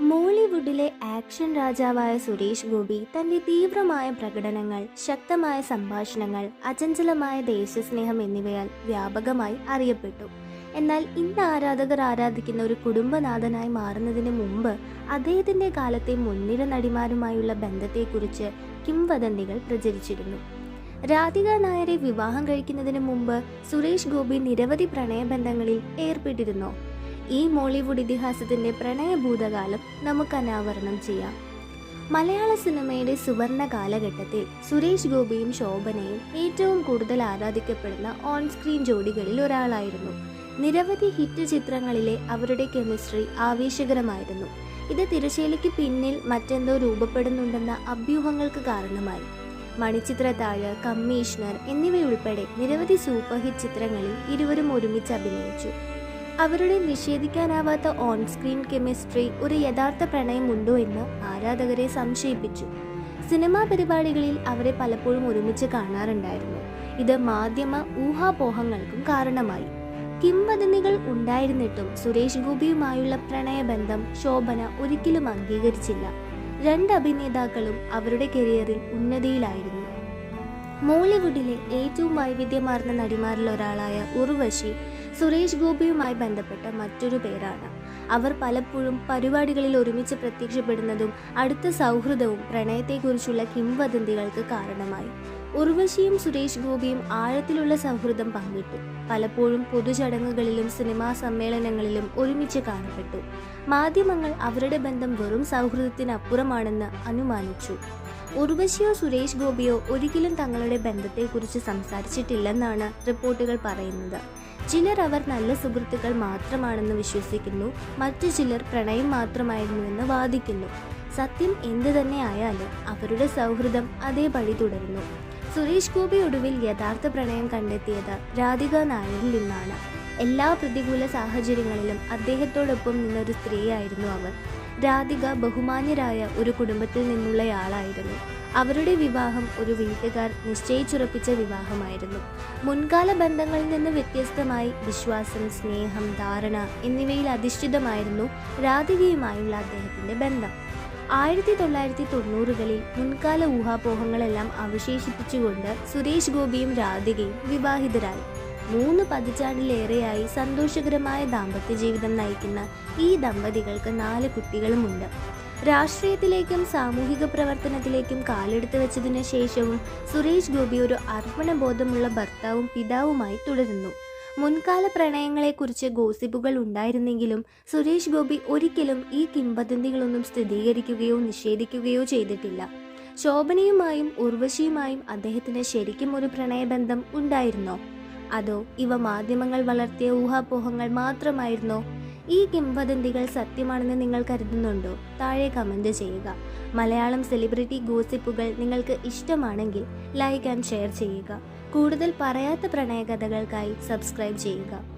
മോളിവുഡിലെ action രാജാവായ സുരേഷ് ഗോപി തന്റെ തീവ്രമായ പ്രകടനങ്ങൾ ശക്തമായ സംഭാഷണങ്ങൾ അചഞ്ചലമായ ദേശസ്നേഹം എന്നിവയാൽ വ്യാപകമായി അറിയപ്പെട്ടു. എന്നാൽ ഇന്ന് ആരാധകർ ആരാധിക്കുന്ന ഒരു കുടുംബനാഥനായി മാറുന്നതിന് മുമ്പ് അദ്ദേഹത്തിന്റെ കാലത്തെ മുൻനിര നടിമാരുമായുള്ള ബന്ധത്തെക്കുറിച്ച് കിംവദന്തികൾ പ്രചരിച്ചിരുന്നു. രാധിക നായരെ വിവാഹം കഴിക്കുന്നതിന് മുമ്പ് സുരേഷ് ഗോപി നിരവധി പ്രണയബന്ധങ്ങളിൽ ഏർപ്പെട്ടിരുന്നു. ഈ മോളിവുഡ് ഇതിഹാസത്തിന്റെ പ്രണയഭൂതകാലം നമുക്ക് അനാവരണം ചെയ്യാം. മലയാള സിനിമയുടെ സുവർണ കാലഘട്ടത്തിൽ സുരേഷ് ഗോപിയും ശോഭനയും ഏറ്റവും കൂടുതൽ ആരാധിക്കപ്പെടുന്ന ഓൺ സ്ക്രീൻ ജോഡികളിൽ ഒരാളായിരുന്നു. നിരവധി ഹിറ്റ് ചിത്രങ്ങളിലെ അവരുടെ കെമിസ്ട്രി ആവേശകരമായിരുന്നു. ഇത് തിരശ്ശേലിക്ക് പിന്നിൽ മറ്റെന്തോ രൂപപ്പെടുന്നുണ്ടെന്ന അഭ്യൂഹങ്ങൾക്ക് കാരണമായി. മണിച്ചിത്രത്താഴ് കമ്മീഷണർ എന്നിവയുൾപ്പെടെ നിരവധി സൂപ്പർ ഹിറ്റ് ചിത്രങ്ങളിൽ ഇരുവരും ഒരുമിച്ച് അഭിനയിച്ചു. അവരുടെ നിഷേധിക്കാനാവാത്ത ഓൺ സ്ക്രീൻ കെമിസ്ട്രി ഒരു യഥാർത്ഥ പ്രണയമുണ്ടോ എന്ന് ആരാധകരെ സംശയിപ്പിച്ചു. സിനിമാ പരിപാടികളിൽ അവരെ പലപ്പോഴും ഒരുമിച്ച് കാണാറുണ്ടായിരുന്നു. ഇത് മാധ്യമ ഊഹാപോഹങ്ങൾക്കും കാരണമായി. കിംവദന്തികൾ ഉണ്ടായിരുന്നിട്ടും സുരേഷ് ഗോപിയുമായുള്ള പ്രണയബന്ധം ശോഭന ഒരിക്കലും അംഗീകരിച്ചില്ല. രണ്ട് അഭിനേതാക്കളും അവരുടെ കരിയറിൽ ഉന്നതിയിലായിരുന്നു. മോളിവുഡിലെ ഏറ്റവും വൈവിധ്യമാർന്ന നടിമാരിൽ ഒരാളായ ഉർവശി സുരേഷ് ഗോപിയുമായി ബന്ധപ്പെട്ട മറ്റൊരു പേരാണ്. അവർ പലപ്പോഴും പരിപാടികളിൽ ഒരുമിച്ച് പ്രത്യക്ഷപ്പെടുന്നതും അടുത്ത സൗഹൃദവും പ്രണയത്തെക്കുറിച്ചുള്ള കിംവദന്തികൾക്ക് കാരണമായി. ഉർവശിയും സുരേഷ് ഗോപിയും ആഴത്തിലുള്ള സൗഹൃദം പങ്കിട്ടു. പലപ്പോഴും പൊതുചടങ്ങുകളിലും സിനിമാ സമ്മേളനങ്ങളിലും ഒരുമിച്ച് കാണപ്പെട്ടു. മാധ്യമങ്ങൾ അവരുടെ ബന്ധം വെറും സൗഹൃദത്തിനപ്പുറമാണെന്ന് അനുമാനിച്ചു. ഉർവശിയോ സുരേഷ് ഗോപിയോ ഒരിക്കലും തങ്ങളുടെ ബന്ധത്തെക്കുറിച്ച് സംസാരിച്ചിട്ടില്ലെന്നാണ് റിപ്പോർട്ടുകൾ പറയുന്നത്. ചിലർ അവർ നല്ല സുഹൃത്തുക്കൾ മാത്രമാണെന്ന് വിശ്വസിക്കുന്നു മറ്റു ചിലർ പ്രണയം മാത്രമായിരുന്നുവെന്ന് വാദിക്കുന്നു. സത്യം എന്തു തന്നെ ആയാലും അവരുടെ സൗഹൃദം അതേപടി തുടരുന്നു. സുരേഷ് ഗോപി ഒടുവിൽ യഥാർത്ഥ പ്രണയം കണ്ടെത്തിയത് രാധിക നായരിൽ നിന്നാണ്. എല്ലാ പ്രതികൂല സാഹചര്യങ്ങളിലും അദ്ദേഹത്തോടൊപ്പം നിന്നൊരു സ്ത്രീയായിരുന്നു അവർ. രാധിക ബഹുമാന്യരായ ഒരു കുടുംബത്തിൽ നിന്നുള്ളയാളായിരുന്നു. അവരുടെ വിവാഹം ഒരു വീട്ടുകാർ നിശ്ചയിച്ചുറപ്പിച്ച വിവാഹമായിരുന്നു. മുൻകാല ബന്ധങ്ങളിൽ നിന്ന് വ്യത്യസ്തമായി വിശ്വാസം സ്നേഹം ധാരണ എന്നിവയിൽ അധിഷ്ഠിതമായിരുന്നു രാധികയുമായുള്ള അദ്ദേഹത്തിന്റെ ബന്ധം. ആയിരത്തി തൊള്ളായിരത്തി തൊണ്ണൂറുകളിൽ മുൻകാല ഊഹാപോഹങ്ങളെല്ലാം അവശേഷിപ്പിച്ചുകൊണ്ട് സുരേഷ് ഗോപിയും രാധികയും വിവാഹിതരായി. മൂന്ന് പതിറ്റാണ്ടിലേറെയായി സന്തോഷകരമായ ദാമ്പത്യ ജീവിതം നയിക്കുന്ന ഈ ദമ്പതികൾക്ക് നാല് കുട്ടികളുമുണ്ട്. രാഷ്ട്രീയത്തിലേക്കും സാമൂഹിക പ്രവർത്തനത്തിലേക്കും കാലെടുത്ത് വെച്ചതിന് ശേഷവും സുരേഷ് ഗോപി ഒരു അർപ്പണബോധമുള്ള ഭർത്താവും പിതാവുമായി തുടരുന്നു. മുൻകാല പ്രണയങ്ങളെക്കുറിച്ച് ഗോസിപ്പുകൾ ഉണ്ടായിരുന്നെങ്കിലും സുരേഷ് ഗോപി ഒരിക്കലും ഈ കിംവദന്തികളൊന്നും സ്ഥിരീകരിക്കുകയോ നിഷേധിക്കുകയോ ചെയ്തിട്ടില്ല. ശോഭനയുമായും ഉർവശിയുമായും അദ്ദേഹത്തിന് ശരിക്കും ഒരു പ്രണയബന്ധം ഉണ്ടായിരുന്നോ? അതോ ഇവ മാധ്യമങ്ങൾ വളർത്തിയ ഊഹാപോഹങ്ങൾ മാത്രമായിരുന്നോ? ഈ കിംവദന്തികൾ സത്യമാണെന്ന് നിങ്ങൾ കരുതുന്നുണ്ടോ? താഴെ കമന്റ് ചെയ്യുക. മലയാളം സെലിബ്രിറ്റി ഗോസിപ്പുകൾ നിങ്ങൾക്ക് ഇഷ്ടമാണെങ്കിൽ ലൈക്ക് ആൻഡ് ഷെയർ ചെയ്യുക. കൂടുതൽ പറയാത്ത പ്രണയകഥകൾക്കായി സബ്സ്ക്രൈബ് ചെയ്യുക.